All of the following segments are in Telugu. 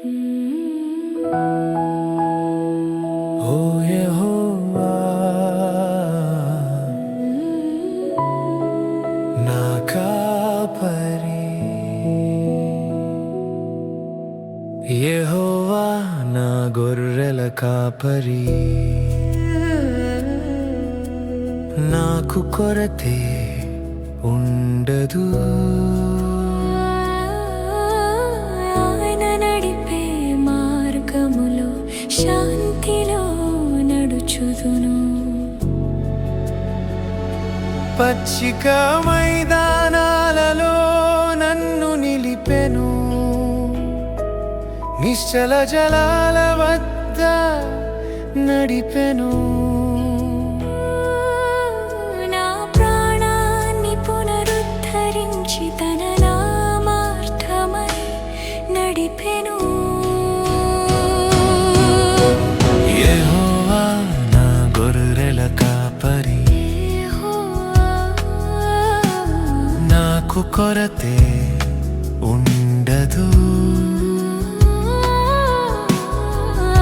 ఓ నా గొర్రెల కాపరి. నాకు కొరతే ఉండదు. నడుచుదును పచ్చిక మైదానాలలో నన్ను నిలిపెను. నిశ్చల జలాల వద్ద నడిపెను. కొరతే ఉండదు.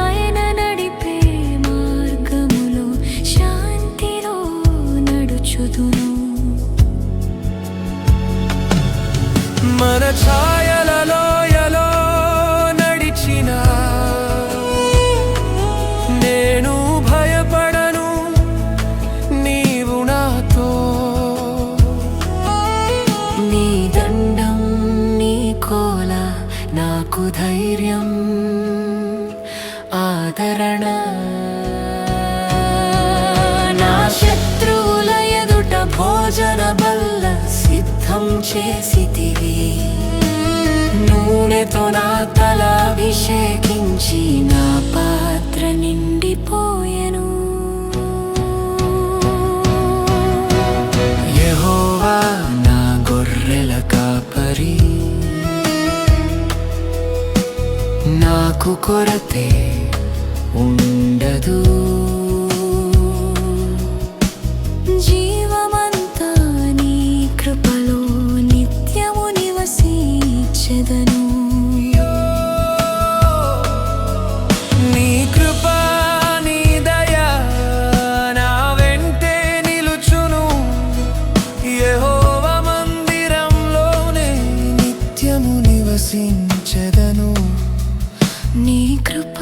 ఆయన నడిపే మార్గములో శాంతిలో నడుచుదును. మన నాకు ధైర్యం ఆదరణ. నా శత్రువుల ఎదుట భోజన బల్ల సిద్ధం చేసితివి. నూనెతో నా తల అభిషేకించి నా పాత్ర నిండిపోయే నాకు కొరతే ఉండదు. జీవమంతా నీ కృపలో నిత్యము నివసించెదను. నీ నివసించెదను. నీ కృప